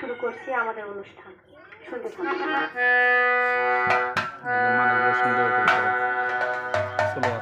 শুরু করছি আমাদের অনুষ্ঠান। শুনতে সুন্দর সুন্দর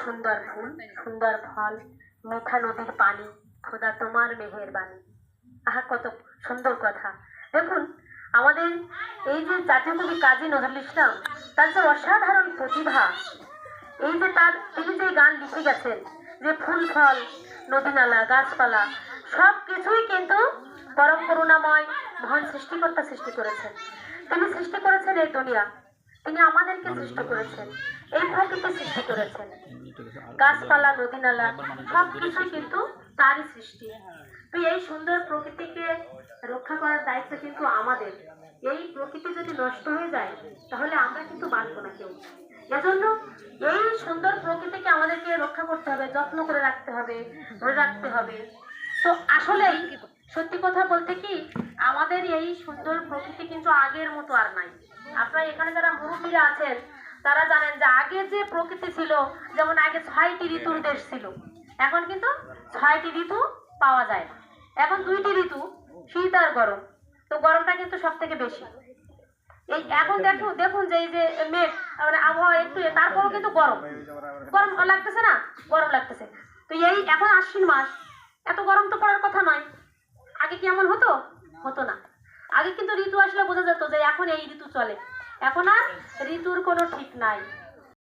সুন্দর ফুল সুন্দর ফল মিঠা নদীর পানি, খোদা তোমার মেহেরবানি। আহা, কত সুন্দর কথা। দেখুন, আমাদের এই যে জাতীয় কবি কাজী নজরুল ইসলাম, তার যে অসাধারণ প্রতিভা, এই যে তার তিনি যে গান লিখে গেছেন, যে ফুল ফল নদী নালা গাছপালা সব কিছুই কিন্তু পরম করুণাময় মহান সৃষ্টিকর্তা সৃষ্টি করেছেন। তিনি সৃষ্টি করেছেন এই দুনিয়া। তিনি আমাদেরকে সৃষ্টি করেছেন। এই প্রকৃতি সৃষ্টি করেছেন। গাছপালা নদী নালা সব কিছু কিন্তু তারই সৃষ্টি। তো এই সুন্দর প্রকৃতিকে রক্ষা করার দায়িত্ব কিন্তু আমাদের। এই প্রকৃতি যদি নষ্ট হয়ে যায় তাহলে আমরা কিন্তু বাঁচবো না কেউ। এজন্য এই সুন্দর প্রকৃতিকে আমাদেরকে রক্ষা করতে হবে যত্ন করে রাখতে হবে ধরে রাখতে হবে। তো আসলেই সত্যি কথা বলতে কি আমাদের এই সুন্দর প্রকৃতি কিন্তু আগের মতো আর নাই। আপনারা এখানে যারা মুরব্বীরা আছেন তারা জানেন যে আগে যে প্রকৃতি ছিল যেমন আগে ছয়টি ঋতুর দেশ ছিল এখন কিন্তু ছয়টি ঋতু পাওয়া যায় না। এখন দুইটি ঋতু শীত আর গরম। তো গরমটা কিন্তু সব থেকে বেশি। এই এখন দেখুন দেখুন যে এই যে মেঘ মানে আবহাওয়া একটু তারপরেও কিন্তু গরম। গরম লাগতেছে না? গরম লাগতেছে। তো এই এখন আশ্বিন মাস এত গরম তো পড়ার কথা নয়। আগে কি এমন হতো? হতো না। আগে কিন্তু ঋতু আসলে বোঝা যেত যে এখন এই ঋতু চলে। এখন আর ঋতুর কোনো ঠিক নাই।